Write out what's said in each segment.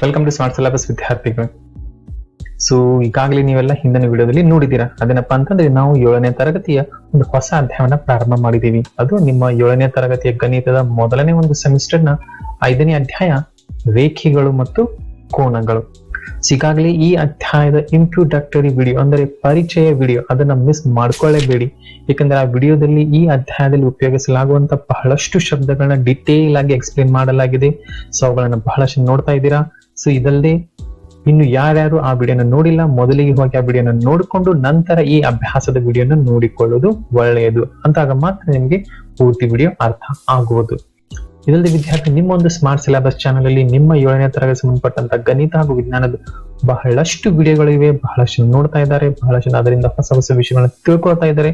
Welcome to smart syllabus ವಿದ್ಯಾರ್ಥಿಗಳು. So ಈಗಾಗಲೇ ನೀವೆಲ್ಲ ಹಿಂದಿನ ವಿಡಿಯೋದಲ್ಲಿ ನೋಡಿದ್ದೀರಾ? ಅದೇನಪ್ಪ ಅಂತಂದ್ರೆ ನಾವು ಏಳನೇ ತರಗತಿಯ ಒಂದು ಹೊಸ ಅಧ್ಯಾಯನ ಪ್ರಾರಂಭ ಮಾಡಿದ್ದೀವಿ. ಅದು ನಿಮ್ಮ ಏಳನೇ ತರಗತಿಯ ಗಣಿತದ ಮೊದಲನೇ ಒಂದು ಸೆಮಿಸ್ಟರ್ನ ಐದನೇ ಅಧ್ಯಾಯ, ರೇಖೆಗಳು ಮತ್ತು ಕೋಣಗಳು ಈಗಾಗಲೇ ಈ ಅಧ್ಯಾಯದ ಇಂಟ್ರೊಡಕ್ಟರಿ ವಿಡಿಯೋ ಅಂದರೆ ಪರಿಚಯ ವಿಡಿಯೋ ಅದನ್ನ ಮಿಸ್ ಮಾಡ್ಕೊಳ್ಳೇಬೇಡಿ. ಯಾಕಂದ್ರೆ ಆ ವಿಡಿಯೋದಲ್ಲಿ ಈ ಅಧ್ಯಾಯದಲ್ಲಿ ಉಪಯೋಗಿಸಲಾಗುವಂತ ಬಹಳಷ್ಟು ಶಬ್ದಗಳನ್ನ ಡಿಟೇಲ್ ಆಗಿ ಎಕ್ಸ್ಪ್ಲೇನ್ ಮಾಡಲಾಗಿದೆ. ಸೊ ಅವುಗಳನ್ನ ಬಹಳಷ್ಟು ನೋಡ್ತಾ ಇದ್ದೀರಾ? ಸೊ ಇದಲ್ಲದೆ ಇನ್ನು ಯಾರ್ಯಾರು ಆ ವಿಡಿಯೋನ ನೋಡಿಲ್ಲ, ಮೊದಲಿಗೆ ಹೋಗಿ ಆ ವಿಡಿಯೋನ ನೋಡಿಕೊಂಡು ನಂತರ ಈ ಅಭ್ಯಾಸದ ವಿಡಿಯೋನ ನೋಡಿಕೊಳ್ಳೋದು ಒಳ್ಳೆಯದು. ಅಂತಾಗ ಮಾತ್ರ ನಿಮಗೆ ಪೂರ್ತಿ ವಿಡಿಯೋ ಅರ್ಥ ಆಗುವುದು. ಇದಲ್ಲದೆ ವಿದ್ಯಾರ್ಥಿ, ನಿಮ್ಮ ಒಂದು ಸ್ಮಾರ್ಟ್ ಸಿಲೆಬಸ್ ಚಾನಲ್ ಅಲ್ಲಿ ನಿಮ್ಮ ಏಳನೇ ತರಗತಿ ಸಂಬಂಧಪಟ್ಟಂತ ಗಣಿತ ಹಾಗೂ ವಿಜ್ಞಾನದ ಬಹಳಷ್ಟು ವಿಡಿಯೋಗಳಿವೆ ಬಹಳಷ್ಟು ನೋಡ್ತಾ ಇದ್ದಾರೆ. ಬಹಳಷ್ಟು ಅದರಿಂದ ಹೊಸ ಹೊಸ ವಿಷಯಗಳನ್ನ ತಿಳ್ಕೊಳ್ತಾ ಇದ್ದಾರೆ.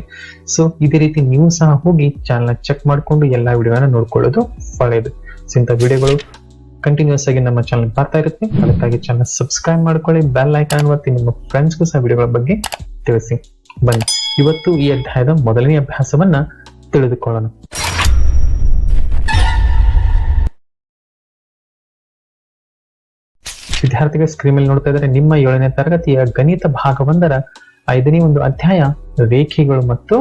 ಸೊ ಇದೇ ರೀತಿ ನೀವು ಸಹ ಹೋಗಿ ಚಾನಲ್ ಚೆಕ್ ಮಾಡಿಕೊಂಡು ಎಲ್ಲಾ ವಿಡಿಯೋನ ನೋಡ್ಕೊಳ್ಳೋದು ಒಳ್ಳೆಯದು. ಇಂಥ ವಿಡಿಯೋಗಳು ಕಂಟಿನ್ಯೂಸ್ ಆಗಿ ನಮ್ಮ ಚಾನಲ್ ಬರ್ತಾ ಇರುತ್ತೆ. ಅದಕ್ಕಾಗಿ ಚಾನಲ್ ಸಬ್ಸ್ಕ್ರೈಬ್ ಮಾಡ್ಕೊಳ್ಳಿ. ಬೆಲ್ ಐಕಾನ್ ಒತ್ತಿ ನಿಮ್ಮ ಫ್ರೆಂಡ್ಸ್ಗೂ ಸಹ ವಿಡಿಯೋಗಳ ಬಗ್ಗೆ ತಿಳಿಸಿ. ಬನ್ನಿ. ಇವತ್ತು ಈ ಅಧ್ಯಾಯದ ಮೊದಲನೇ ಅಭ್ಯಾಸವನ್ನ ತಿಳಿದುಕೊಳ್ಳೋಣ. ವಿದ್ಯಾರ್ಥಿಗಳ ಸ್ಕ್ರೀನ್ ಮೇಲೆ ನೋಡ್ತಾ ಇದ್ದಾರೆ. ನಿಮ್ಮ ಏಳನೇ ತರಗತಿಯ ಗಣಿತ ಭಾಗ ಒಂದರ ಐದನೇ ಒಂದು ಅಧ್ಯಾಯ ರೇಖೆಗಳು ಮತ್ತು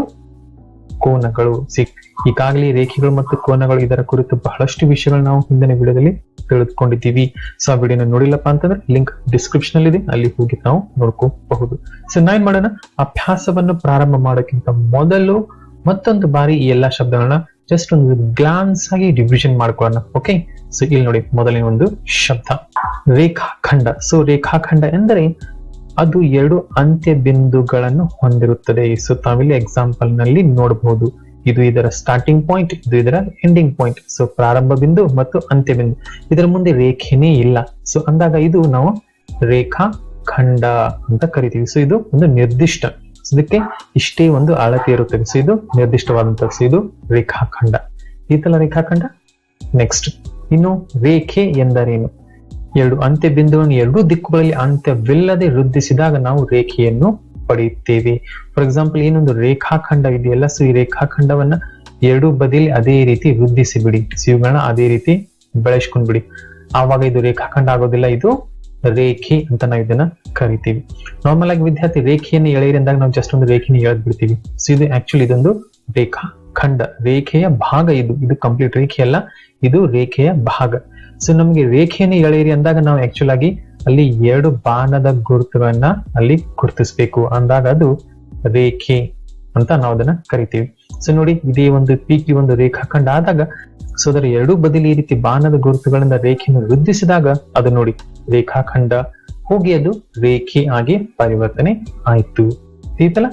ಕೋನಗಳು ಸಿಕ್ ಈಗಾಗಲೇ ರೇಖೆಗಳು ಮತ್ತು ಕೋನಗಳು ಇದರ ಕುರಿತು ಬಹಳಷ್ಟು ವಿಷಯಗಳು ನಾವು ಹಿಂದಿನ ವಿಡಿಯೋದಲ್ಲಿ ತಿಳಿದುಕೊಂಡಿದ್ದೀವಿ. ಸೊ ಆ ವಿಡಿಯೋನ ನೋಡಿಲ್ಲಪ್ಪ ಅಂತಂದ್ರೆ ಲಿಂಕ್ ಡಿಸ್ಕ್ರಿಪ್ಷನ್ ಅಲ್ಲಿ ಇದೆ ಅಲ್ಲಿ ಹೋಗಿ ನಾವು ನೋಡ್ಕೋಬಹುದು. ಸೊ ನಾವೇನ್ ಮಾಡೋಣ? ಅಭ್ಯಾಸವನ್ನು ಪ್ರಾರಂಭ ಮಾಡೋಕ್ಕಿಂತ ಮೊದಲು ಮತ್ತೊಂದು ಬಾರಿ ಈ ಎಲ್ಲಾ ಶಬ್ದಗಳನ್ನ ಜಸ್ಟ್ ಒಂದು ಗ್ಲಾನ್ಸ್ ಆಗಿ ಡಿವಿಷನ್ ಮಾಡ್ಕೊಳ್ಳೋಣ. ಓಕೆ ಸೊ ಇಲ್ಲಿ ನೋಡಿ, ಮೊದಲನೇ ಒಂದು ಶಬ್ದ. ರೇಖಾಖಂಡ. ಸೊ ರೇಖಾಖಂಡ ಎಂದರೆ ಅದು ಎರಡು ಅಂತ್ಯ ಬಿಂದುಗಳನ್ನು ಹೊಂದಿರುತ್ತದೆ. ಸೊ ತಾವಿಲ್ಲಿ ಎಕ್ಸಾಂಪಲ್ನಲ್ಲಿ ನೋಡಬಹುದು ಇದು ಇದರ ಸ್ಟಾರ್ಟಿಂಗ್ ಪಾಯಿಂಟ್ ಇದು ಇದರ ಎಂಡಿಂಗ್ ಪಾಯಿಂಟ್ ಸೊ ಪ್ರಾರಂಭ ಬಿಂದು ಮತ್ತು ಅಂತ್ಯ ಬಿಂದು ಇದರ ಮುಂದೆ ರೇಖೆನೇ ಇಲ್ಲ. ಸೊ ಅಂದಾಗ ಇದು ನಾವು ರೇಖಾ ಖಂಡ ಅಂತ ಕರಿತೀವಿ. ಸೊ ಇದು ಒಂದು ನಿರ್ದಿಷ್ಟ. ಇದಕ್ಕೆ ಇಷ್ಟೇ ಒಂದು ಅಳತೆ ಇರುತ್ತದೆ. ಸೊ ಇದು ನಿರ್ದಿಷ್ಟವಾದಂತಹ ಸೊ ಇದು ರೇಖಾಖಂಡ ತರ ರೇಖಾಖಂಡ ನೆಕ್ಸ್ಟ್ ಇನ್ನು ರೇಖೆ ಎಂದರೇನು? ಎರಡು ಅಂತ್ಯ ಬಿಂದುವನ್ನು ಎರಡೂ ದಿಕ್ಕುಗಳಲ್ಲಿ ಅಂತ್ಯವಿಲ್ಲದೆ ವೃದ್ಧಿಸಿದಾಗ ನಾವು ರೇಖೆಯನ್ನು ಪಡೆಯುತ್ತೇವೆ. ಫಾರ್ ಎಕ್ಸಾಂಪಲ್ ಏನೊಂದು ರೇಖಾಖಂಡ ಇದೆಯಲ್ಲ ಸೊ ಈ ರೇಖಾಖಂಡವನ್ನ ಎರಡೂ ಬದಿಯಲ್ಲಿ ಅದೇ ರೀತಿ ವೃದ್ಧಿಸಿ ಬಿಡಿ ಇವುಗಳನ್ನ ಅದೇ ರೀತಿ ಬಿಡಿ ಆವಾಗ ಇದು ರೇಖಾಖಂಡ ಆಗೋದಿಲ್ಲ, ಇದು ರೇಖೆ ಅಂತ ನಾವು ಇದನ್ನ ಕರಿತೀವಿ. ನಾರ್ಮಲ್ ಆಗಿ ವಿದ್ಯಾರ್ಥಿ ರೇಖೆಯನ್ನು ಎಳೆಯಿರಿ ಅಂದಾಗ ನಾವು ಜಸ್ಟ್ ಒಂದು ರೇಖೆನ ಎಳೆದ್ ಬಿಡ್ತೀವಿ ಸೊ ಇದು ಆಕ್ಚುಲಿ ಇದೊಂದು ರೇಖಾ ಖಂಡ ರೇಖೆಯ ಭಾಗ ಇದು. ಇದು ಕಂಪ್ಲೀಟ್ ರೇಖೆ ಅಲ್ಲ, ಇದು ರೇಖೆಯ ಭಾಗ. ಸೊ ನಮಗೆ ರೇಖೆಯನ್ನು ಎಳೆಯಿರಿ ಅಂದಾಗ ನಾವು ಆಕ್ಚುಲ್ ಆಗಿ ಅಲ್ಲಿ ಎರಡು ಬಾಣದ ಗುರುತುಗಳನ್ನ ಅಲ್ಲಿ ಗುರುತಿಸ್ಬೇಕು. ಅಂದಾಗ ಅದು ರೇಖೆ ಅಂತ ನಾವು ಅದನ್ನ ಕರಿತೀವಿ. ಸೊ ನೋಡಿ ಇದೇ ಒಂದು ಪೀಕಿ ಒಂದು ರೇಖಾಖಂಡ ಆದಾಗ ಸೊ ಅದರ ಎರಡೂ ಬದಿಲಿ ಈ ರೀತಿ ಬಾಣದ ಗುರುತುಗಳಿಂದ ರೇಖೆಯನ್ನು ವೃದ್ಧಿಸಿದಾಗ ಅದು ನೋಡಿ ರೇಖಾಖಂಡ ಹೋಗಿ ಅದು ರೇಖೆ ಆಗಿ ಪರಿವರ್ತನೆ ಆಯ್ತು. ತಿಳಿತಲ್ಲ?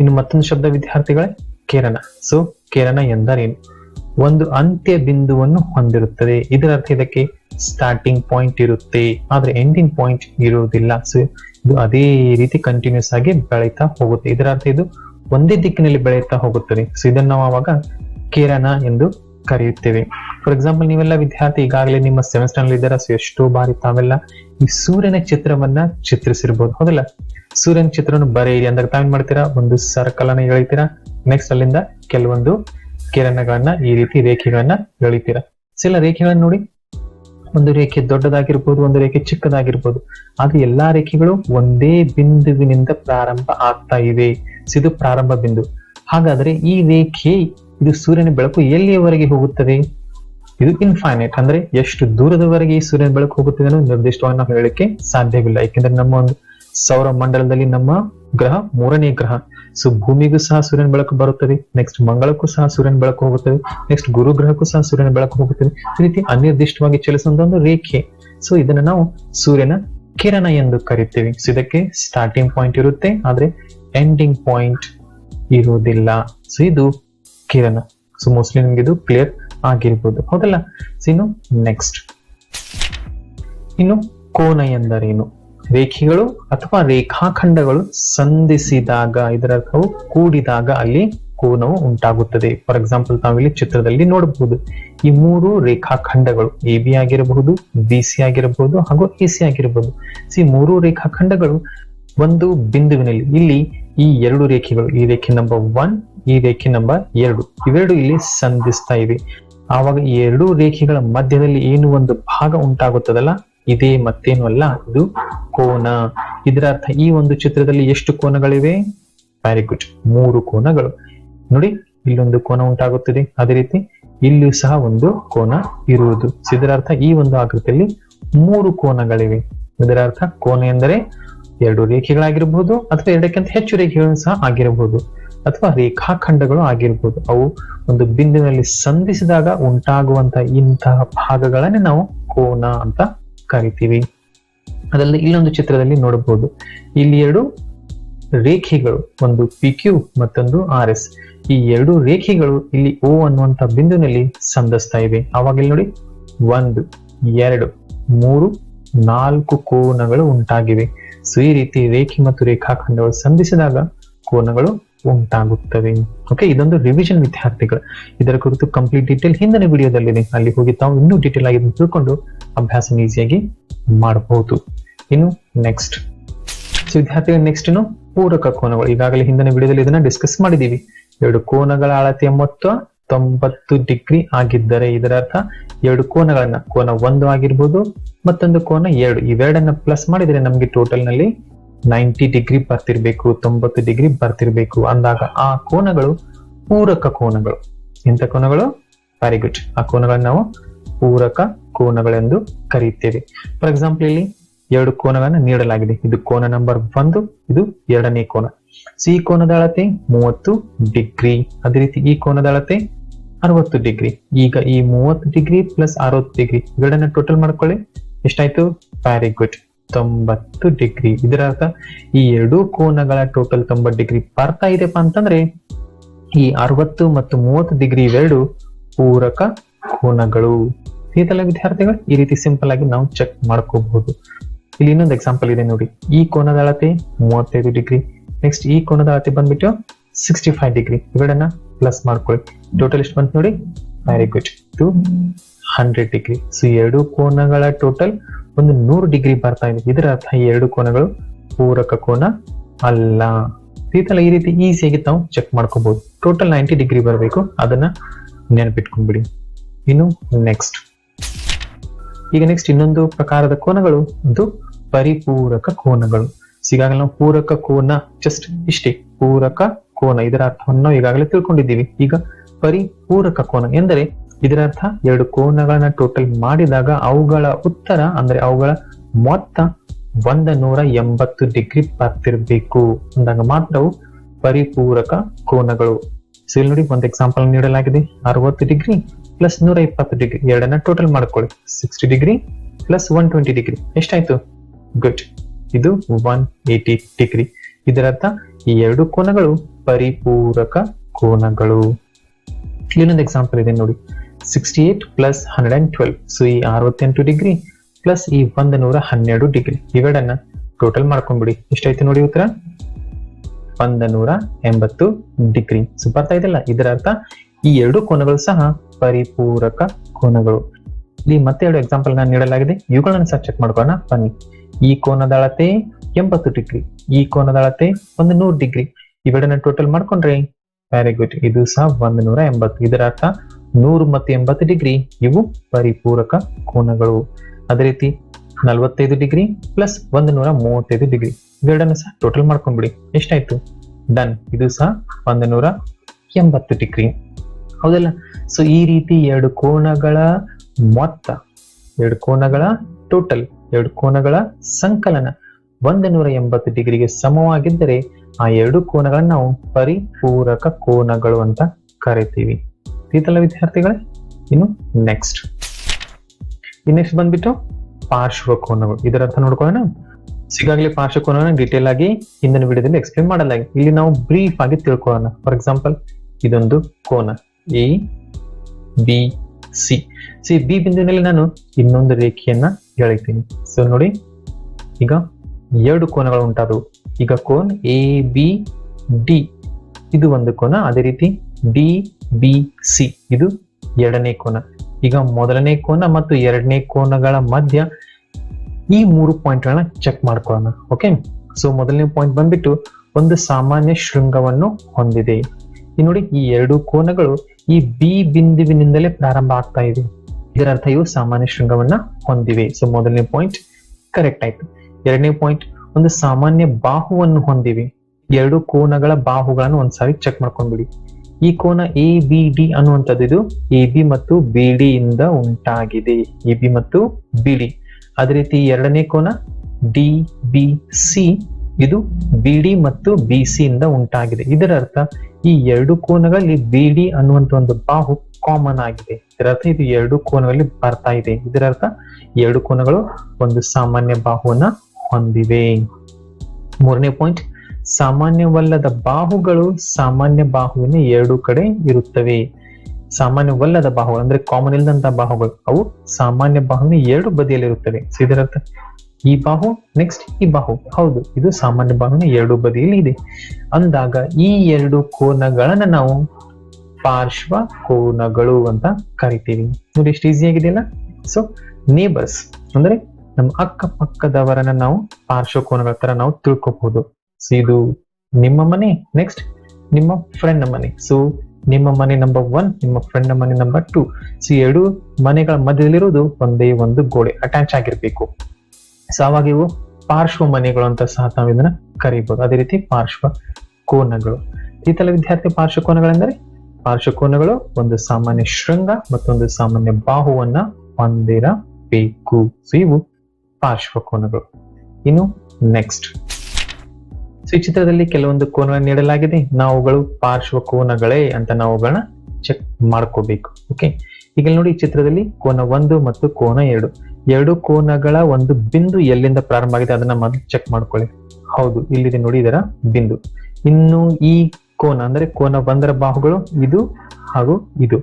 ಇನ್ನು ಮತ್ತೊಂದು ಶಬ್ದ ವಿದ್ಯಾರ್ಥಿಗಳೇ ಕೇರಣ ಸೊ ಕೇರಣ ಎಂದರೇನು? ಒಂದು ಅಂತ್ಯ ಬಿಂದುವನ್ನು ಹೊಂದಿರುತ್ತದೆ. ಇದರ ಅರ್ಥ ಇದಕ್ಕೆ ಸ್ಟಾರ್ಟಿಂಗ್ ಪಾಯಿಂಟ್ ಇರುತ್ತೆ. ಆದ್ರೆ ಎಂಡಿಂಗ್ ಪಾಯಿಂಟ್ ಇರುವುದಿಲ್ಲ. ಸೊ ಇದು ಅದೇ ರೀತಿ ಕಂಟಿನ್ಯೂಸ್ ಆಗಿ ಬೆಳೀತಾ ಹೋಗುತ್ತೆ. ಇದರ ಅರ್ಥ ಇದು ಒಂದೇ ದಿಕ್ಕಿನಲ್ಲಿ ಬೆಳೆಯುತ್ತಾ ಹೋಗುತ್ತದೆ. ಸೊ ಇದನ್ನು ನಾವು ಅವಾಗ ಕಿರಣ ಎಂದು ಕರೆಯುತ್ತೇವೆ. ಫಾರ್ ಎಕ್ಸಾಂಪಲ್ ನೀವೆಲ್ಲ ವಿದ್ಯಾರ್ಥಿ ಈಗಾಗಲೇ ನಿಮ್ಮ ಸೆಮಿಸ್ಟರ್ನಲ್ಲಿ ಇದ್ದಾರ? ಸೊ ಎಷ್ಟೋ ಬಾರಿ ತಾವೆಲ್ಲ ಈ ಸೂರ್ಯನ ಚಿತ್ರವನ್ನ ಚಿತ್ರಿಸಿರ್ಬೋದು. ಹೌದಲ್ಲ? ಸೂರ್ಯನ ಚಿತ್ರವನ್ನು ಬರೆಯಿರಿ. ಅಂದಾಗ ತಾವೇನ್ ಮಾಡ್ತೀರಾ? ಒಂದು ಸರ್ಕಲ್ ಅನ್ನ ಎಳಿತೀರಾ? ನೆಕ್ಸ್ಟ್ ಅಲ್ಲಿಂದ ಕೆಲವೊಂದು ಕಿರಣಗಳನ್ನ ಈ ರೀತಿ ರೇಖೆಗಳನ್ನ ಎಳಿತೀರಾ ಸಿಲ ರೇಖೆಗಳನ್ನ ನೋಡಿ. ಒಂದು ರೇಖೆ ದೊಡ್ಡದಾಗಿರ್ಬೋದು, ಒಂದು ರೇಖೆ ಚಿಕ್ಕದಾಗಿರ್ಬೋದು. ಆದ್ರೆ ಎಲ್ಲಾ ರೇಖೆಗಳು ಒಂದೇ ಬಿಂದುವಿನಿಂದ ಪ್ರಾರಂಭ ಆಗ್ತಾ ಇವೆ ಇದು ಪ್ರಾರಂಭ ಬಿಂದು. ಹಾಗಾದ್ರೆ ಈ ರೇಖೆ, ಇದು ಸೂರ್ಯನ ಬೆಳಕು ಎಲ್ಲಿಯವರೆಗೆ ಹೋಗುತ್ತದೆ? ಇದು ಇನ್ಫೈನೈಟ್ ಅಂದ್ರೆ ಎಷ್ಟು ದೂರದವರೆಗೆ ಈ ಸೂರ್ಯನ ಬೆಳಕು ಹೋಗುತ್ತದೆ ಅನ್ನೋ ನಿರ್ದಿಷ್ಟವಾಗಿ ನಾವು ಹೇಳಲಿಕ್ಕೆ ಸಾಧ್ಯವಿಲ್ಲ. ಯಾಕೆಂದ್ರೆ ನಮ್ಮ ಒಂದು ಸೌರ ಮಂಡಲದಲ್ಲಿ ನಮ್ಮ ಗ್ರಹ ಮೂರನೇ ಗ್ರಹ. ಸೊ ಭೂಮಿಗೂ ಸಹ ಸೂರ್ಯನ ಬೆಳಕು ಬರುತ್ತದೆ. ನೆಕ್ಸ್ಟ್ ಮಂಗಳಕ್ಕೂ ಸಹ ಸೂರ್ಯನ ಬೆಳಕು ಹೋಗುತ್ತದೆ. ನೆಕ್ಸ್ಟ್ ಗುರು ಗ್ರಹಕ್ಕೂ ಸಹ ಸೂರ್ಯನ ಬೆಳಕು ಹೋಗುತ್ತದೆ. ಈ ರೀತಿ ಅನಿರ್ದಿಷ್ಟವಾಗಿ ಚಲಿಸುವಂತ ಒಂದು ರೇಖೆ. ಸೊ ಇದನ್ನ ನಾವು ಸೂರ್ಯನ ಕಿರಣ ಎಂದು ಕರಿತೀವಿ. ಸೊ ಇದಕ್ಕೆ ಸ್ಟಾರ್ಟಿಂಗ್ ಪಾಯಿಂಟ್ ಇರುತ್ತೆ. ಆದ್ರೆ ಎಂಡಿಂಗ್ ಪಾಯಿಂಟ್ ಇರುವುದಿಲ್ಲ. ಸೊ ಇದು ಕಿರಣ. ಸೊ ಮೋಸ್ಟ್ಲಿ ನಿಮ್ಗೆ ಇದು ಕ್ಲಿಯರ್ ಆಗಿರ್ಬೋದು. ಹೌದಲ್ಲ? ಸೊ ಇನ್ನು ನೆಕ್ಸ್ಟ್ ಇನ್ನು ಕೋನ ಎಂದರೇನು? ರೇಖೆಗಳು ಅಥವಾ ರೇಖಾಖಂಡಗಳು ಸಂಧಿಸಿದಾಗ ಇದರ ಅರ್ಥವು ಕೂಡಿದಾಗ ಅಲ್ಲಿ ಕೋನವು ಉಂಟಾಗುತ್ತದೆ. ಫಾರ್ ಎಕ್ಸಾಂಪಲ್ ತಾವಿಲ್ಲಿ ಚಿತ್ರದಲ್ಲಿ ನೋಡಬಹುದು. ಈ ಮೂರು ರೇಖಾಖಂಡಗಳು ಎ ಬಿ ಆಗಿರಬಹುದು ಬಿ ಸಿ ಆಗಿರಬಹುದು ಹಾಗೂ ಎ ಸಿ ಆಗಿರಬಹುದು. ಈ ಮೂರು ರೇಖಾಖಂಡಗಳು ಒಂದು ಬಿಂದುವಿನಲ್ಲಿ, ಇಲ್ಲಿ ಈ ಎರಡು ರೇಖೆಗಳು, ಈ ರೇಖೆ ನಂಬರ್ ಒನ್ ಈ ರೇಖೆ ನಂಬರ್ ಎರಡು, ಇವೆರಡು ಇಲ್ಲಿ ಸಂಧಿಸ್ತಾ ಇವೆ. ಆವಾಗ ಈ ಎರಡು ರೇಖೆಗಳ ಮಧ್ಯದಲ್ಲಿ ಏನು ಒಂದು ಭಾಗ ಉಂಟಾಗುತ್ತದಲ್ಲ? ಇದೇ ಮತ್ತೇನು ಅಲ್ಲ? ಇದು ಕೋನ. ಇದರ ಅರ್ಥ ಈ ಒಂದು ಚಿತ್ರದಲ್ಲಿ ಎಷ್ಟು ಕೋನಗಳಿವೆ? ವೆರಿ ಗುಡ್ ಮೂರು ಕೋನಗಳು. ನೋಡಿ, ಇಲ್ಲೊಂದು ಕೋನ ಉಂಟಾಗುತ್ತದೆ. ಅದೇ ರೀತಿ ಇಲ್ಲಿಯೂ ಸಹ ಒಂದು ಕೋನ ಇರುವುದು. ಇದರ ಅರ್ಥ ಈ ಒಂದು ಆಕೃತಿಯಲ್ಲಿ ಮೂರು ಕೋನಗಳಿವೆ. ಇದರ ಅರ್ಥ ಕೋನ ಎಂದರೆ ಎರಡು ರೇಖೆಗಳಾಗಿರಬಹುದು ಅಥವಾ ಎರಡಕ್ಕಿಂತ ಹೆಚ್ಚು ರೇಖೆಗಳು ಸಹ ಆಗಿರಬಹುದು ಅಥವಾ ರೇಖಾಖಂಡಗಳು ಆಗಿರಬಹುದು ಅವು ಒಂದು ಬಿಂದುವಿನಲ್ಲಿ ಸಂಧಿಸಿದಾಗ ಉಂಟಾಗುವಂತಹ ಇಂತಹ ಭಾಗಗಳನ್ನೇ ನಾವು ಕೋನ ಅಂತ ಕರಿತೀವಿ. ಅದಲ್ಲದೆ ಇಲ್ಲೊಂದು ಚಿತ್ರದಲ್ಲಿ ನೋಡಬಹುದು. ಇಲ್ಲಿ ಎರಡು ರೇಖೆಗಳು, ಒಂದು ಪಿ ಕ್ಯೂ ಮತ್ತೊಂದು ಆರ್ ಎಸ್ ಈ ಎರಡು ರೇಖೆಗಳು ಇಲ್ಲಿ ಓ ಅನ್ನುವಂತ ಬಿಂದುನಲ್ಲಿ ಸಂಧಿಸ್ತಾ ಇವೆ. ಇಲ್ಲಿ ನೋಡಿ, ಒಂದು, ಎರಡು, ಮೂರು, ನಾಲ್ಕು ಕೋನಗಳು ಉಂಟಾಗಿವೆ. ಸೊ, ಈ ರೀತಿ ರೇಖೆ ಮತ್ತು ರೇಖಾಖಂಡಗಳು ಸಂಧಿಸಿದಾಗ ಕೋನಗಳು ಉಂಟಾಗುತ್ತವೆ. ಓಕೆ ಇದೊಂದು ರಿವಿಷನ್ ವಿದ್ಯಾರ್ಥಿಗಳು. ಇದರ ಕುರಿತು ಕಂಪ್ಲೀಟ್ ಡೀಟೇಲ್ ಹಿಂದಿನ ವಿಡಿಯೋದಲ್ಲಿದೆ. ಅಲ್ಲಿ ಹೋಗಿ ತಾವು ಇನ್ನೂ ಡೀಟೇಲ್ ಆಗಿ ತಿಳ್ಕೊಂಡು ಅಭ್ಯಾಸ ಈಸಿಯಾಗಿ ಮಾಡಬಹುದು. ಇನ್ನು ನೆಕ್ಸ್ಟ್ ವಿದ್ಯಾರ್ಥಿಗಳು ನೆಕ್ಸ್ಟ್ ಇನ್ನು ಪೂರಕ ಕೋನಗಳು. ಈಗಾಗಲೇ ಹಿಂದಿನ ವಿಡಿಯೋದಲ್ಲಿ ಇದನ್ನ ಡಿಸ್ಕಸ್ ಮಾಡಿದೀವಿ ಎರಡು ಕೋನಗಳ ಅಳತೆಯ ಮೊತ್ತ ತೊಂಬತ್ತು ಡಿಗ್ರಿ ಆಗಿದ್ದರೆ ಇದರ ಅರ್ಥ ಎರಡು ಕೋನಗಳನ್ನ, ಕೋನ ಒಂದು ಆಗಿರ್ಬೋದು ಮತ್ತೊಂದು ಕೋನ ಎರಡು. ಇವೆರಡನ್ನ ಪ್ಲಸ್ ಮಾಡಿದರೆ ನಮಗೆ ಟೋಟಲ್ನಲ್ಲಿ ನೈಂಟಿ ಡಿಗ್ರಿ ಬರ್ತಿರ್ಬೇಕು, ತೊಂಬತ್ತು ಡಿಗ್ರಿ ಬರ್ತಿರ್ಬೇಕು ಅಂದಾಗ ಆ ಕೋನಗಳು ಪೂರಕ ಕೋನಗಳು. ಇಂಥ ಕೋನಗಳು? ವೆರಿ ಗುಡ್ ಆ ಕೋನಗಳನ್ನ ನಾವು ಪೂರಕ ಕೋನಗಳೆಂದು ಕರೆಯುತ್ತೇವೆ. ಫಾರ್ ಎಕ್ಸಾಂಪಲ್ ಇಲ್ಲಿ ಎರಡು ಕೋನಗಳನ್ನ ನೀಡಲಾಗಿದೆ. ಇದು ಕೋನ ನಂಬರ್ ಒಂದು, ಇದು ಎರಡನೇ ಕೋನ. ಸಿ ಕೋನದ ಅಳತೆ ಮೂವತ್ತು ಡಿಗ್ರಿ. ಅದೇ ರೀತಿ ಈ ಕೋನದ ಅಳತೆ ಅರವತ್ತು ಡಿಗ್ರಿ. ಈಗ ಈ ಮೂವತ್ತು ಡಿಗ್ರಿ ಪ್ಲಸ್ ಅರವತ್ತು ಡಿಗ್ರಿ ಎರಡನ್ನ ಟೋಟಲ್ ಮಾಡ್ಕೊಳ್ಳಿ. ಎಷ್ಟಾಯ್ತು? ವೆರಿ ಗುಡ್ ತೊಂಬತ್ತು ಡಿಗ್ರಿ. ಇದರ ಅರ್ಥ ಈ ಎರಡೂ ಕೋನಗಳ ಟೋಟಲ್ ತೊಂಬತ್ತು ಡಿಗ್ರಿ ಬರ್ತಾ ಇದೆಪ್ಪ ಅಂತಂದ್ರೆ ಈ ಅರವತ್ತು ಮತ್ತು ಮೂವತ್ತು ಡಿಗ್ರಿ ಇವೆರಡು ಪೂರಕ ಕೋನಗಳು. ಇದೆಲ್ಲ ವಿದ್ಯಾರ್ಥಿಗಳು, ಈ ರೀತಿ ಸಿಂಪಲ್ ಆಗಿ ನಾವು ಚೆಕ್ ಮಾಡ್ಕೋಬಹುದು. ಇಲ್ಲಿ ಇನ್ನೊಂದು ಎಕ್ಸಾಂಪಲ್ ಇದೆ ನೋಡಿ. ಈ ಕೋನದ ಅಳತೆ ಮೂವತ್ತೈದು ಡಿಗ್ರಿ. ನೆಕ್ಸ್ಟ್ ಈ ಕೋನದ ಅಳತೆ ಬಂದ್ಬಿಟ್ಟು ಸಿಕ್ಸ್ಟಿ ಫೈವ್ ಡಿಗ್ರಿ. ಇವೆರಡನ್ನ ಪ್ಲಸ್ ಮಾಡ್ಕೊಳ್ಳಿ. ಟೋಟಲ್ ಎಷ್ಟು ಬಂತು ನೋಡಿ? Very good two hundred degree. So ಎರಡು ಕೋನಗಳ ಟೋಟಲ್ ಒಂದು ನೂರು ಡಿಗ್ರಿ ಬರ್ತಾ ಇದೆ. ಇದರ ಅರ್ಥ ಎರಡು ಕೋನಗಳು ಪೂರಕ ಕೋನ ಅಲ್ಲ. ಇದೆಲ್ಲ ಈ ರೀತಿ ಈಸಿಯಾಗಿ ತಾವು ಚೆಕ್ ಮಾಡ್ಕೋಬಹುದು ಟೋಟಲ್ ನೈಂಟಿ ಡಿಗ್ರಿ ಬರಬೇಕು. ಅದನ್ನ ನೆನಪಿಟ್ಕೊಂಡ್ಬಿಡಿ. ಇನ್ನು ನೆಕ್ಸ್ಟ್ ಈಗ ನೆಕ್ಸ್ಟ್ ಇನ್ನೊಂದು ಪ್ರಕಾರದ ಕೋನಗಳು. ಅದು ಪರಿಪೂರಕ ಕೋನಗಳು. ಈಗಾಗಲೇ ನಾವು ಪೂರಕ ಕೋನ ಜಸ್ಟ್ ಇಷ್ಟೇ. ಪೂರಕ ಕೋನ. ಇದರ ಅರ್ಥವನ್ನು ನಾವು ಈಗಾಗಲೇ ತಿಳ್ಕೊಂಡಿದ್ದೀವಿ. ಈಗ ಪರಿಪೂರಕ ಕೋನ ಎಂದರೆ ಇದರ ಅರ್ಥ ಎರಡು ಕೋನಗಳನ್ನ ಟೋಟಲ್ ಮಾಡಿದಾಗ ಅವುಗಳ ಉತ್ತರ, ಅಂದ್ರೆ ಅವುಗಳ ಮೊತ್ತ ಒಂದ ನೂರ ಎಂಬತ್ತು ಡಿಗ್ರಿ ಬರ್ತಿರ್ಬೇಕು. ಅಂದಾಗ ಮಾತ್ರ ಅವು ಪರಿಪೂರಕ ಕೋನಗಳು. ಸೊ ಇಲ್ಲಿ ನೋಡಿ ಒಂದು ಎಕ್ಸಾಂಪಲ್ ನೀಡಲಾಗಿದೆ. ಅರವತ್ತು ಡಿಗ್ರಿ ಪ್ಲಸ್ ನೂರ ಇಪ್ಪತ್ತು ಡಿಗ್ರಿ ಎರಡನ್ನ ಟೋಟಲ್ ಮಾಡ್ಕೊಳ್ಳಿ. Sixty degree plus one twenty degree ಎಷ್ಟಾಯ್ತು? ಗುಡ್ ಇದು ಒನ್ ಏಟಿ ಡಿಗ್ರಿ ಇದರರ್ಥ ಈ ಎರಡು ಕೋನಗಳು ಪರಿಪೂರಕ ಕೋನಗಳು. ಇನ್ನೊಂದು ಎಕ್ಸಾಂಪಲ್ ಇದೆ ನೋಡಿ. Sixty eight plus hundred and twelve ಈ ಅರವತ್ತೆಂಟು ಡಿಗ್ರಿ ಪ್ಲಸ್ ಈ ಒಂದು ನೂರ ಹನ್ನೆರಡು ಡಿಗ್ರಿ ಇವೆರಡನ್ನ ಟೋಟಲ್ ಮಾಡ್ಕೊಂಡ್ಬಿಡಿ. ಎಷ್ಟೈತೆ ನೋಡಿ ಉತ್ತರ? ಒಂದ ನೂರ ಎಂಬತ್ತು ಡಿಗ್ರಿ ಸೊ ಬರ್ತಾ ಇದೆಲ್ಲ ಇದರ ಅರ್ಥ ಈ ಎರಡು ಕೋನಗಳು ಸಹ ಪರಿಪೂರಕ ಕೋನಗಳು. ಇಲ್ಲಿ ಮತ್ತೆ ಎರಡು ಎಕ್ಸಾಂಪಲ್ ನಾನು ನೀಡಲಾಗಿದೆ. ಇವುಗಳನ್ನು ಸಹ ಚೆಕ್ ಮಾಡ್ಕೊಳ್ಳೋಣ. ಬನ್ನಿ. ಈ ಕೋನದ ಅಳತೆ ಎಂಬತ್ತು ಡಿಗ್ರಿ ಈ ಕೋನದ ಅಳತೆ ಒಂದು ನೂರು ಡಿಗ್ರಿ ಇವೆರಡನ್ನ ಟೋಟಲ್ ಮಾಡ್ಕೊಂಡ್ರೆ ವೆರಿ ಗುಡ್ ಇದು ಸಹ ಒಂದು ನೂರ ಎಂಬತ್ತು. ಇದರ ಅರ್ಥ ನೂರು ಮತ್ತು ಎಂಬತ್ತು ಡಿಗ್ರಿ. ಇವು ಪರಿಪೂರಕ ಕೋನಗಳು. ಅದೇ ರೀತಿ ನಲವತ್ತೈದು ಡಿಗ್ರಿ ಪ್ಲಸ್ ಒಂದು ನೂರ ಮೂವತ್ತೈದು ಡಿಗ್ರಿ. ಇವೆರಡನ್ನು ಸಹ ಟೋಟಲ್ ಮಾಡ್ಕೊಂಡ್ಬಿಡಿ ಎಷ್ಟಾಯ್ತು? ಡನ್. ಇದು ಸಹ ಒಂದು ನೂರ ಎಂಬತ್ತು ಡಿಗ್ರಿ. ಹೌದಲ್ಲ? ಸೊ ಈ ರೀತಿ ಎರಡು ಕೋನಗಳ ಮೊತ್ತ, ಎರಡು ಕೋನಗಳ ಟೋಟಲ್ ಎರಡು ಕೋನಗಳ ಸಂಕಲನ ಒಂದು ನೂರ ಎಂಬತ್ತು ಡಿಗ್ರಿಗೆ ಸಮವಾಗಿದ್ದರೆ ಆ ಎರಡು ಕೋನಗಳನ್ನು ನಾವು ಪರಿಪೂರಕ ಕೋನಗಳು ಅಂತ ಕರಿತೀವಿ. ಇದೆಲ್ಲ ವಿದ್ಯಾರ್ಥಿಗಳೇ, ಇನ್ನು ನೆಕ್ಸ್ಟ್ ನೆಕ್ಸ್ಟ್ ಬಂದ್ಬಿಟ್ಟು ಪಾರ್ಶ್ವ ಕೋನಗಳು ಇದರ ಅರ್ಥ ನೋಡ್ಕೊಳ್ಳೋಣ. ಸಿಗಾಗಲೇ ಪಾರ್ಶ್ವ ಕೋನಗಳನ್ನ ಡೀಟೇಲ್ ಆಗಿ ಹಿಂದಿನ ವಿಡಿಯೋದಲ್ಲಿ ಎಕ್ಸ್ಪ್ಲೇನ್ ಮಾಡಲಾಗಿದೆ. ಇಲ್ಲಿ ನಾವು ಬ್ರೀಫ್ ಆಗಿ ತಿಳ್ಕೊಳ್ಳೋಣ. ಫಾರ್ ಎಕ್ಸಾಂಪಲ್ ಇದೊಂದು ಕೋನ. A B C C B ಬಿಂದುವಿನಲ್ಲಿ ನಾನು ಇನ್ನೊಂದು ರೇಖೆಯನ್ನ ಎಳಿತೀನಿ ಸೊ ನೋಡಿ, ಈಗ ಎರಡು ಕೋನಗಳು ಉಂಟಾದವು. ಈಗ ಕೋನ್ ಎ ಬಿ ಡಿ ಇದು ಒಂದು ಕೋನ. ಅದೇ ರೀತಿ ಡಿ ಬಿ ಸಿ ಇದು ಎರಡನೇ ಕೋನ. ಈಗ ಮೊದಲನೇ ಕೋನ ಮತ್ತು ಎರಡನೇ ಕೋನಗಳ ಮಧ್ಯ ಈ ಮೂರು ಪಾಯಿಂಟ್ ಗಳನ್ನ ಚೆಕ್ ಮಾಡ್ಕೊಳ್ಳೋಣ ಓಕೆ ಸೊ ಮೊದಲನೇ ಪಾಯಿಂಟ್ ಬಂದ್ಬಿಟ್ಟು ಒಂದು ಸಾಮಾನ್ಯ ಶೃಂಗವನ್ನು ಹೊಂದಿದೆ. ಈ ನೋಡಿ, ಈ ಎರಡು ಕೋನಗಳು ಈ ಬಿ ಬಿಂದುವಿನಿಂದಲೇ ಪ್ರಾರಂಭ ಆಗ್ತಾ ಇದೆ. ಇದರ ಅರ್ಥ ಇವು ಸಾಮಾನ್ಯ ಶೃಂಗವನ್ನ ಹೊಂದಿವೆ. ಸೊ ಮೊದಲನೇ ಪಾಯಿಂಟ್ ಕರೆಕ್ಟ್ ಆಯ್ತು. ಎರಡನೇ ಪಾಯಿಂಟ್ ಒಂದು ಸಾಮಾನ್ಯ ಬಾಹುವನ್ನು ಹೊಂದಿವೆ. ಎರಡು ಕೋನಗಳ ಬಾಹುಗಳನ್ನು ಒಂದ್ಸಾರಿ ಚೆಕ್ ಮಾಡ್ಕೊಂಡ್ಬಿಡಿ. ಈ ಕೋನ ಎ ಬಿ ಡಿ ಅನ್ನುವಂಥದ್ದು ಇದು ಎ ಬಿ ಮತ್ತು ಬಿ ಡಿ ಇಂದ ಉಂಟಾಗಿದೆ. ಎ ಬಿ ಮತ್ತು ಬಿ ಡಿ ಅದೇ ರೀತಿ ಎರಡನೇ ಕೋನ ಡಿ ಬಿ ಸಿ ಇದು ಬಿ ಡಿ ಮತ್ತು ಬಿ ಸಿ ಇಂದ ಉಂಟಾಗಿದೆ. ಇದರ ಅರ್ಥ ಈ ಎರಡು ಕೋನಗಳಲ್ಲಿ ಬಿ ಡಿ ಅನ್ನುವಂಥ ಒಂದು ಬಾಹು ಕಾಮನ್ ಆಗಿದೆ. ಇದರ ಅರ್ಥ ಇದು ಎರಡು ಕೋನಗಳಲ್ಲಿ ಬರ್ತಾ ಇದೆ. ಇದರ ಅರ್ಥ ಎರಡು ಕೋನಗಳು ಒಂದು ಸಾಮಾನ್ಯ ಬಾಹುವನ್ನ ಹೊಂದಿವೆ. ಮೂರನೇ ಪಾಯಿಂಟ್ ಸಾಮಾನ್ಯವಲ್ಲದ ಬಾಹುಗಳು ಸಾಮಾನ್ಯ ಬಾಹುವಿನ ಎರಡು ಕಡೆ ಇರುತ್ತವೆ. ಸಾಮಾನ್ಯವಲ್ಲದ ಬಾಹುಗಳು ಅಂದ್ರೆ ಕಾಮನ್ ಇಲ್ಲದಂತ ಬಾಹುಗಳು, ಅವು ಸಾಮಾನ್ಯ ಬಾಹುವಿನ ಎರಡು ಬದಿಯಲ್ಲಿ ಇರುತ್ತವೆ ಈ ಬಾಹು ನೆಕ್ಸ್ಟ್ ಈ ಬಾಹು. ಹೌದು, ಇದು ಸಾಮಾನ್ಯ ಬಾಹುವಿನ ಎರಡು ಬದಿಯಲ್ಲಿ ಇದೆ ಅಂದಾಗ ಈ ಎರಡು ಕೋನಗಳನ್ನ ನಾವು ಪಾರ್ಶ್ವ ಕೋನಗಳು ಅಂತ ಕರಿತೀವಿ. ನೋಡಿ, ಎಷ್ಟು ಈಸಿ ಆಗಿದೆಯಲ್ಲ? ಸೊ ನೇಬರ್ಸ್ ಅಂದ್ರೆ ನಮ್ಮ ಅಕ್ಕಪಕ್ಕದವರನ್ನ ನಾವು ಪಾರ್ಶ್ವ ಕೋನಗಳ ತರ ನಾವು ತಿಳ್ಕೊಬಹುದು. ಇದು ನಿಮ್ಮ ಮನೆ ನೆಕ್ಸ್ಟ್ ನಿಮ್ಮ ಫ್ರೆಂಡ್ ಮನೆ ಸೊ ನಿಮ್ಮ ಮನೆ ನಂಬರ್ ಒನ್ ನಿಮ್ಮ ಫ್ರೆಂಡ್ ಮನೆ ನಂಬರ್ ಟೂ ಸೊ ಎರಡು ಮನೆಗಳ ಮಧ್ಯದಲ್ಲಿರುವುದು ಒಂದೇ ಒಂದು ಗೋಡೆ ಅಟ್ಯಾಚ್ ಆಗಿರ್ಬೇಕು. ಸೊ ಅವಾಗ ಪಾರ್ಶ್ವ ಮನೆಗಳು ಅಂತ ಸಹ ನಾವು ಇದನ್ನ ಕರೀಬಹುದು ಅದೇ ರೀತಿ ಪಾರ್ಶ್ವ ಕೋನಗಳು. ಈತಲ ವಿದ್ಯಾರ್ಥಿ ಪಾರ್ಶ್ವ ಕೋನಗಳೆಂದರೆ? ಪಾರ್ಶ್ವ ಕೋನಗಳು ಒಂದು ಸಾಮಾನ್ಯ ಶೃಂಗ ಮತ್ತೊಂದು ಸಾಮಾನ್ಯ ಬಾಹುವನ್ನ ಹೊಂದಿರಬೇಕು. ಸೊ ಇವು ಪಾರ್ಶ್ವ ಕೋನಗಳು. ಇನ್ನು ನೆಕ್ಸ್ಟ್ ಈ ಚಿತ್ರದಲ್ಲಿ ಕೆಲವೊಂದು ಕೋನಗಳನ್ನು ನೀಡಲಾಗಿದೆ. ನಾವುಗಳು ಪಾರ್ಶ್ವ ಕೋನಗಳೇ ಅಂತ ನಾವುಗಳನ್ನ ಚೆಕ್ ಮಾಡ್ಕೋಬೇಕು. ಓಕೆ ಈಗ ನೋಡಿ ಈ ಚಿತ್ರದಲ್ಲಿ ಕೋನ ಒಂದು ಮತ್ತು ಕೋನ ಎರಡು. ಎರಡು ಕೋನಗಳ ಒಂದು ಬಿಂದು ಎಲ್ಲಿಂದ ಪ್ರಾರಂಭ ಆಗಿದೆ ಅದನ್ನ ಮೊದಲು ಚೆಕ್ ಮಾಡ್ಕೊಳ್ಳಿ. ಹೌದು, ಇಲ್ಲಿದೆ ನೋಡಿ ಇದರ ಬಿಂದು. ಇನ್ನು ಈ ಕೋನ ಅಂದ್ರೆ ಕೋನ ಒಂದರ ಬಾಹುಗಳು, ಇದು ಹಾಗೂ ಇದು.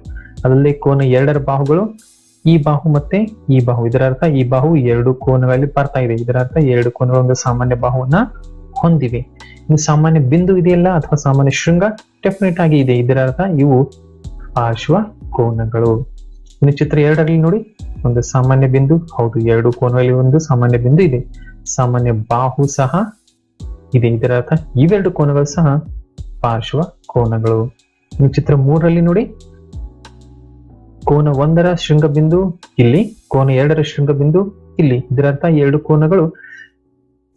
ಅದರಲ್ಲಿ ಕೋನ ಎರಡರ ಬಾಹುಗಳು, ಈ ಬಾಹು ಮತ್ತೆ ಈ ಬಾಹು. ಇದರ ಅರ್ಥ ಈ ಬಾಹು ಎರಡು ಕೋನಗಳಲ್ಲಿ ಬರ್ತಾ ಇದೆ. ಇದರ ಅರ್ಥ ಎರಡು ಕೋನಗಳ ಒಂದು ಸಾಮಾನ್ಯ ಬಾಹುವನ್ನ ಹೊಂದಿವೆ. ಇನ್ನು ಸಾಮಾನ್ಯ ಬಿಂದು ಇದೆಯಲ್ಲ ಅಥವಾ ಸಾಮಾನ್ಯ ಶೃಂಗ? ಡೆಫಿನೆಟ್ ಆಗಿ ಇದೆ. ಇದರ ಅರ್ಥ ಇವು ಪಾರ್ಶ್ವ ಕೋನಗಳು. ಇನ್ನು ಚಿತ್ರ ಎರಡರಲ್ಲಿ ನೋಡಿ. ಒಂದು ಸಾಮಾನ್ಯ ಬಿಂದು, ಹೌದು, ಎರಡು ಕೋನಗಳಲ್ಲಿ ಒಂದು ಸಾಮಾನ್ಯ ಬಿಂದು ಇದೆ. ಸಾಮಾನ್ಯ ಬಾಹು ಸಹ ಇದೆ. ಇದರ ಅರ್ಥ ಇವೆರಡು ಕೋನಗಳು ಸಹ ಪಾರ್ಶ್ವ ಕೋನಗಳು. ಇನ್ನು ಚಿತ್ರ ಮೂರರಲ್ಲಿ ನೋಡಿ. ಕೋನ ಒಂದರ ಶೃಂಗಬಿಂದು ಇಲ್ಲಿ, ಕೋನ ಎರಡರ ಶೃಂಗಬಿಂದು ಇಲ್ಲಿ. ಇದರ ಅರ್ಥ ಎರಡು ಕೋನಗಳು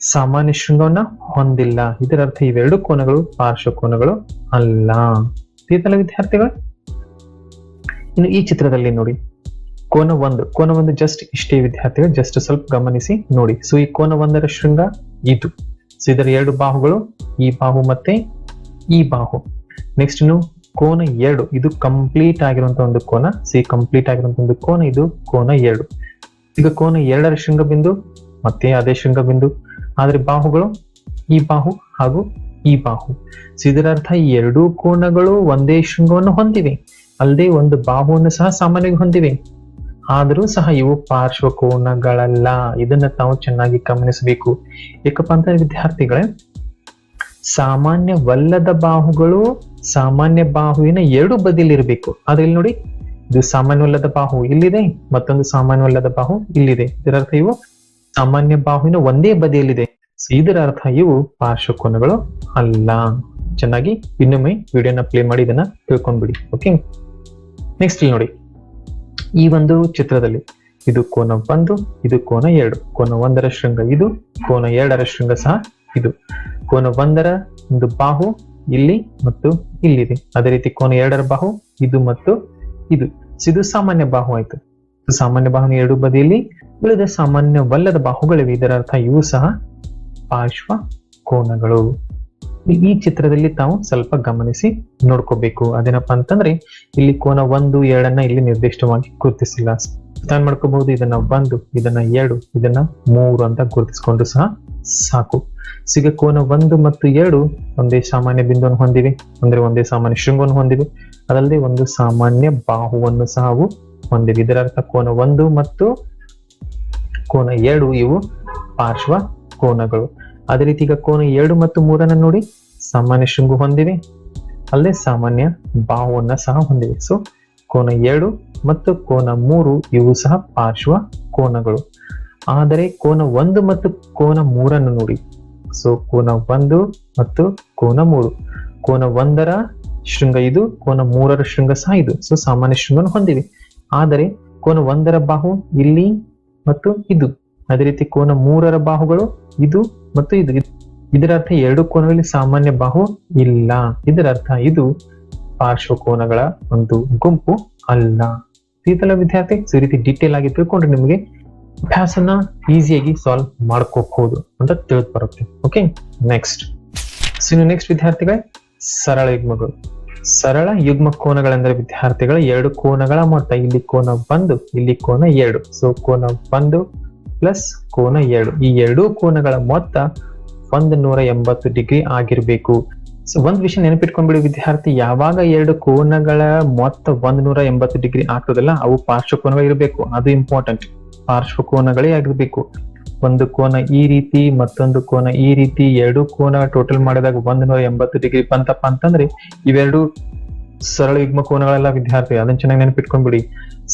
ಸಾಮಾನ್ಯ ಶೃಂಗವನ್ನ ಹೊಂದಿಲ್ಲ. ಇದರ ಅರ್ಥ ಇವೆರಡು ಕೋನಗಳು ಪಾರ್ಶ್ವ ಕೋನಗಳು ಅಲ್ಲ. ಇದೆಲ್ಲ ವಿದ್ಯಾರ್ಥಿಗಳು? ಇನ್ನು ಈ ಚಿತ್ರದಲ್ಲಿ ನೋಡಿ. ಕೋನ ಒಂದು. ಕೋನ ಒಂದು ಜಸ್ಟ್ ಇಷ್ಟೇ ವಿದ್ಯಾರ್ಥಿಗಳು. ಜಸ್ಟ್ ಸ್ವಲ್ಪ ಗಮನಿಸಿ ನೋಡಿ. ಸೊ ಈ ಕೋನ ಒಂದರ ಶೃಂಗ ಇದು. ಸೊ ಇದರ ಎರಡು ಬಾಹುಗಳು, ಈ ಬಾಹು ಮತ್ತೆ ಈ ಬಾಹು. ನೆಕ್ಸ್ಟ್ ಇನ್ನು ಕೋನ ಎರಡು. ಇದು ಕಂಪ್ಲೀಟ್ ಆಗಿರುವಂತಹ ಒಂದು ಕೋನ. ಸಿ ಕಂಪ್ಲೀಟ್ ಆಗಿರುವಂತಹ ಒಂದು ಕೋನ, ಇದು ಕೋನ ಎರಡು. ಈಗ ಕೋನ ಎರಡರ ಶೃಂಗಬಿಂದು, ಮತ್ತೆ ಅದೇ ಶೃಂಗಬಿಂದು. ಆದ್ರೆ ಬಾಹುಗಳು, ಈ ಬಾಹು ಹಾಗೂ ಈ ಬಾಹು. ಇದರರ್ಥ ಈ ಎರಡೂ ಕೋನಗಳು ಒಂದೇ ಶೃಂಗವನ್ನು ಹೊಂದಿವೆ. ಅಲ್ಲದೆ ಒಂದು ಬಾಹುವನ್ನು ಸಹ ಸಾಮಾನ್ಯವಾಗಿ ಹೊಂದಿವೆ. ಆದರೂ ಸಹ ಇವು ಪಾರ್ಶ್ವ ಕೋನಗಳಲ್ಲ. ಇದನ್ನ ತಾವು ಚೆನ್ನಾಗಿ ಗಮನಿಸಬೇಕು. ಏಕಪ್ಪ ಅಂತ ವಿದ್ಯಾರ್ಥಿಗಳೇ, ಸಾಮಾನ್ಯವಲ್ಲದ ಬಾಹುಗಳು, ಸಾಮಾನ್ಯ ಬಾಹುವಿನ ಎರಡು ಬದಿಯಲ್ಲಿರಬೇಕು ಆದ್ರೆ ಇಲ್ಲಿ ನೋಡಿ, ಇದು ಸಾಮಾನ್ಯವಲ್ಲದ ಬಾಹು ಇಲ್ಲಿದೆ, ಮತ್ತೊಂದು ಸಾಮಾನ್ಯವಲ್ಲದ ಬಾಹು ಇಲ್ಲಿದೆ. ಇದರರ್ಥ ಇವು ಸಾಮಾನ್ಯ ಬಾಹುವಿನ ಒಂದೇ ಬದಿಯಲ್ಲಿದೆ. ಇದರ ಅರ್ಥ ಇವು ಪಾರ್ಶ್ವಕೋನಗಳು ಅಲ್ಲ. ಚೆನ್ನಾಗಿ ಇನ್ನೊಮ್ಮೆ ವಿಡಿಯೋನ ಪ್ಲೇ ಮಾಡಿ, ಇದನ್ನ ತಿಳ್ಕೊಂಡ್ಬಿಡಿ. ಓಕೆ ನೆಕ್ಸ್ಟ್ ಇಲ್ಲಿ ನೋಡಿ. ಈ ಒಂದು ಚಿತ್ರದಲ್ಲಿ ಇದು ಕೋನ ಒಂದು, ಇದು ಕೋನ ಎರಡು. ಕೋನ ಒಂದರ ಶೃಂಗ ಇದು, ಕೋನ ಎರಡರ ಶೃಂಗ ಸಹ ಇದು. ಕೋನ ಒಂದರ ಒಂದು ಬಾಹು ಇಲ್ಲಿ ಮತ್ತು ಇಲ್ಲಿದೆ. ಅದೇ ರೀತಿ ಕೋನ ಎರಡರ ಬಾಹು ಇದು ಮತ್ತು ಇದು. ಇದು ಸಾಮಾನ್ಯ ಬಾಹು ಆಯ್ತು. ಸಾಮಾನ್ಯ ಬಾಹುನ ಎರಡು ಬದಿಯಲ್ಲಿ ಉಳಿದ ಸಾಮಾನ್ಯವಲ್ಲದ ಬಾಹುಗಳಿವೆ. ಇದರ ಅರ್ಥ ಇವು ಸಹ ಪಾರ್ಶ್ವ ಕೋನಗಳು. ಈ- ಚಿತ್ರದಲ್ಲಿ ತಾವು ಸ್ವಲ್ಪ ಗಮನಿಸಿ ನೋಡ್ಕೋಬೇಕು. ಅದೇನಪ್ಪ ಅಂತಂದ್ರೆ, ಇಲ್ಲಿ ಕೋನ ಒಂದು, ಎರಡನ್ನ ಇಲ್ಲಿ ನಿರ್ದಿಷ್ಟವಾಗಿ ಗುರುತಿಸಿಲ್ಲ. ಸ್ಥಾನ ಮಾಡ್ಕೋಬಹುದು ಇದನ್ನ ಒಂದು, ಇದನ್ನ ಎರಡು, ಇದನ್ನ ಮೂರು ಅಂತ ಗುರುತಿಸಿಕೊಂಡು ಸಹ ಸಾಕು. ಸಿಗ ಕೋನ ಒಂದು ಮತ್ತು ಎರಡು ಒಂದೇ ಸಾಮಾನ್ಯ ಬಿಂದುವನ್ನು ಹೊಂದಿವೆ. ಅಂದ್ರೆ ಒಂದೇ ಸಾಮಾನ್ಯ ಶೃಂಗವನ್ನು ಹೊಂದಿವೆ. ಅದಲ್ಲದೆ ಒಂದು ಸಾಮಾನ್ಯ ಬಾಹುವನ್ನು ಸಹ ಹೊಂದಿವೆ ಇದರ ಅರ್ಥ ಕೋನ ಒಂದು ಮತ್ತು ಕೋನ ಎರಡು ಇವು ಪಾರ್ಶ್ವ ಕೋನಗಳು. ಅದೇ ರೀತಿ ಈಗ ಕೋನ ಎರಡು ಮತ್ತು ಮೂರನ್ನ ನೋಡಿ ಸಾಮಾನ್ಯ ಶೃಂಗು ಹೊಂದಿವೆ. ಅಲ್ಲದೆ ಸಾಮಾನ್ಯ ಬಾಹುವನ್ನ ಸಹ ಹೊಂದಿವೆ. ಸೊ ಕೋನ ಎರಡು ಮತ್ತು ಕೋನ ಮೂರು ಇವು ಸಹ ಪಾರ್ಶ್ವ ಕೋನಗಳು. ಆದರೆ ಕೋನ ಒಂದು ಮತ್ತು ಕೋನ ಮೂರನ್ನು ನೋಡಿ. ಸೊ ಕೋನ ಒಂದು ಮತ್ತು ಕೋನ ಮೂರು. ಕೋನ ಒಂದರ ಶೃಂಗ ಇದು, ಕೋನ ಮೂರರ ಶೃಂಗ ಸಹ ಇದು. ಸೊ ಸಾಮಾನ್ಯ ಶೃಂಗವನ್ನು ಹೊಂದಿವೆ. ಆದರೆ ಕೋನ ಒಂದರ ಬಾಹು ಇಲ್ಲಿ ಮತ್ತು ಇದು. ಅದೇ ರೀತಿ ಕೋನ ಮೂರರ ಬಾಹುಗಳು ಇದು ಮತ್ತು ಇದು. ಇದ್- ಇದರ ಅರ್ಥ ಎರಡು ಕೋನಗಳಲ್ಲಿ ಸಾಮಾನ್ಯ ಬಾಹು ಇಲ್ಲ. ಇದರ ಅರ್ಥ ಇದು ಪಾರ್ಶ್ವಕೋನಗಳ ಒಂದು ಗುಂಪು ಅಲ್ಲ. ಸೀತಲ ವಿದ್ಯಾರ್ಥಿ ಈ ರೀತಿ ಡೀಟೇಲ್ ಆಗಿ ತಿಳ್ಕೊಂಡ್ರೆ ನಿಮಗೆ ಅಭ್ಯಾಸನ ಈಸಿಯಾಗಿ ಸಾಲ್ವ್ ಮಾಡ್ಕೋಬಹುದು ಅಂತ ತಿಳಿದು ಬರುತ್ತೆ. ಓಕೆ ನೆಕ್ಸ್ಟ್ ಸೊ ನೆಕ್ಸ್ಟ್ ವಿದ್ಯಾರ್ಥಿಗಳೇ, ಸರಳ ಯುಗ್ಮಗಳು. ಸರಳ ಯುಗ್ಮ ಕೋನಗಳೆಂದರೆ ವಿದ್ಯಾರ್ಥಿಗಳ ಎರಡು ಕೋನಗಳ ಮೊತ್ತ. ಇಲ್ಲಿ ಕೋನ ಒಂದು, ಇಲ್ಲಿ ಕೋನ ಎರಡು. ಸೊ ಕೋನ ಒಂದು ಪ್ಲಸ್ ಕೋನ ಎರಡು. ಈ ಎರಡೂ ಕೋನಗಳ ಮೊತ್ತ ಒಂದು ನೂರ ಎಂಬತ್ತು ಡಿಗ್ರಿ ಆಗಿರಬೇಕು. ಸೊ ಒಂದು ವಿಷಯ ನೆನಪಿಟ್ಕೊಂಡ್ಬಿಡಿ ವಿದ್ಯಾರ್ಥಿ, ಯಾವಾಗ ಎರಡು ಕೋನಗಳ ಮೊತ್ತ ಒಂದು ನೂರ ಎಂಬತ್ತು ಡಿಗ್ರಿ ಆಗ್ತದಲ್ಲ, ಅವು ಪಾರ್ಶ್ವಕೋನಗಳು ಇರಬೇಕು ಅದು ಇಂಪಾರ್ಟೆಂಟ್ ಪಾರ್ಶ್ವಕೋನಗಳೇ ಆಗಿರ್ಬೇಕು. ಒಂದು ಕೋನ ಈ ರೀತಿ, ಮತ್ತೊಂದು ಕೋನ ಈ ರೀತಿ, ಎರಡು ಕೋನ ಟೋಟಲ್ ಮಾಡಿದಾಗ ಒಂದ್ ನೂರ ಎಂಬತ್ತು ಡಿಗ್ರಿ ಬಂತಪ್ಪ ಅಂತಂದ್ರೆ, ಇವೆರಡು ಸರಳ ಯುಗ್ಮ ಕೋನಗಳೆಲ್ಲ ವಿದ್ಯಾರ್ಥಿ, ಅದನ್ನ ಚೆನ್ನಾಗಿ ನೆನಪಿಟ್ಕೊಂಡ್ಬಿಡಿ.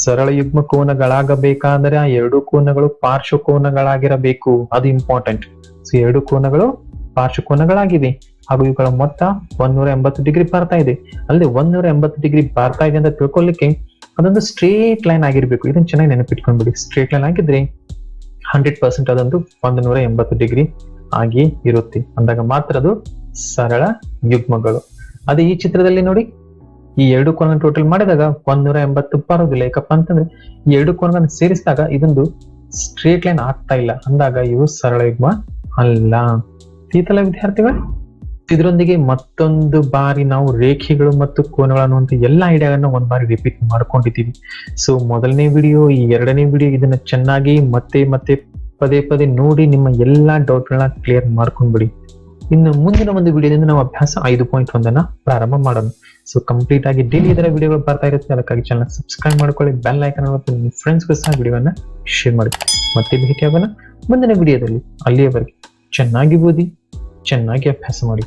ಸರಳ ಯುಗ್ಮ ಕೋನಗಳಾಗಬೇಕಾದ್ರೆ ಆ ಎರಡು ಕೋನಗಳು ಪಾರ್ಶ್ವಕೋನಗಳಾಗಿರಬೇಕು ಅದು ಇಂಪಾರ್ಟೆಂಟ್ ಸೊ ಎರಡು ಕೋನಗಳು ಪಾರ್ಶ್ವಕೋನಗಳಾಗಿವೆ ಹಾಗೂ ಇವುಗಳ ಮೊತ್ತ ಒಂದೂರ ಎಂಬತ್ತು ಡಿಗ್ರಿ ಬರ್ತಾ ಇದೆ. ಅಲ್ಲದೆ ಒಂದೂರ ಎಂಬತ್ತು ಡಿಗ್ರಿ ಬರ್ತಾ ಇದೆ ಅಂತ ತಿಳ್ಕೊಳ್ಳಿಕ್ಕೆ ಅದೊಂದು ಸ್ಟ್ರೇಟ್ ಲೈನ್ ಆಗಿರ್ಬೇಕು. ಇದನ್ನ ಚೆನ್ನಾಗಿ ನೆನಪಿಟ್ಕೊಂಡ್ಬಿಡಿ. ಸ್ಟ್ರೇಟ್ ಲೈನ್ ಆಗಿದ್ರೆ ಹಂಡ್ರೆಡ್ ಪರ್ಸೆಂಟ್ ಅದೊಂದು ಒಂದು ನೂರ ಎಂಬತ್ತು ಡಿಗ್ರಿ ಆಗಿ ಇರುತ್ತೆ. ಅಂದಾಗ ಮಾತ್ರ ಅದು ಸರಳ ಯುಗ್ಮಗಳು. ಅದೇ ಈ ಚಿತ್ರದಲ್ಲಿ ನೋಡಿ, ಈ ಎರಡು ಕೋನ ಟೋಟಲ್ ಮಾಡಿದಾಗ ಒಂದೂರ ಎಂಬತ್ತು ಬರೋದಿಲ್ಲ ಯಾಕಪ್ಪ ಅಂತಂದ್ರೆ, ಈ ಎರಡು ಕೋನಗಳನ್ನು ಸೇರಿಸಿದಾಗ ಇದೊಂದು ಸ್ಟ್ರೇಟ್ ಲೈನ್ ಆಗ್ತಾ ಇಲ್ಲ. ಅಂದಾಗ ಇವು ಸರಳ ಯುಗ್ಮ ಅಲ್ಲ. ಈತಲ ವಿದ್ಯಾರ್ಥಿಗಳು ಇದರೊಂದಿಗೆ ಮತ್ತೊಂದು ಬಾರಿ ನಾವು ರೇಖೆಗಳು ಮತ್ತು ಕೋನಗಳು ಅನ್ನುವಂಥ ಎಲ್ಲ ಐಡಿಯಾಗಳನ್ನ ಒಂದ್ ಬಾರಿ ರಿಪೀಟ್ ಮಾಡ್ಕೊಂಡಿದ್ದೀವಿ. ಸೊ ಮೊದಲನೇ ವಿಡಿಯೋ ಈ ಎರಡನೇ ವಿಡಿಯೋ ಇದನ್ನ ಚೆನ್ನಾಗಿ ಮತ್ತೆ ಮತ್ತೆ ಪದೇ ಪದೇ ನೋಡಿ ನಿಮ್ಮ ಎಲ್ಲಾ ಡೌಟ್ಗಳನ್ನ ಕ್ಲಿಯರ್ ಮಾಡ್ಕೊಂಡ್ಬಿಡಿ. ಇನ್ನು ಮುಂದಿನ ಒಂದು ವಿಡಿಯೋದಿಂದ ನಾವು ಅಭ್ಯಾಸ ಐದು ಪಾಯಿಂಟ್ ಒಂದನ್ನ ಪ್ರಾರಂಭ ಮಾಡೋಣ. ಸೊ ಕಂಪ್ಲೀಟ್ ಆಗಿ ಡೈಲಿ ಇದರ ವಿಡಿಯೋಗಳು ಬರ್ತಾ ಇರುತ್ತೆ. ಅದಕ್ಕಾಗಿ ಚಾನಲ್ ಸಬ್ಸ್ಕ್ರೈಬ್ ಮಾಡ್ಕೊಳ್ಳಿ ಬೆಲ್ ಐಕನ್ ಮತ್ತು ನಿಮ್ಮ ಫ್ರೆಂಡ್ಸ್ಗೂ ಸಹ ವಿಡಿಯೋನ ಶೇರ್ ಮಾಡಿ. ಮತ್ತೆ ಭೇಟಿಯಾಗೋಣ ಮುಂದಿನ ವಿಡಿಯೋದಲ್ಲಿ ಅಲ್ಲಿಯವರೆಗೆ ಚೆನ್ನಾಗಿ ಓದಿ. ಚೆನ್ನಾಗಿ ಅಭ್ಯಾಸ ಮಾಡಿ.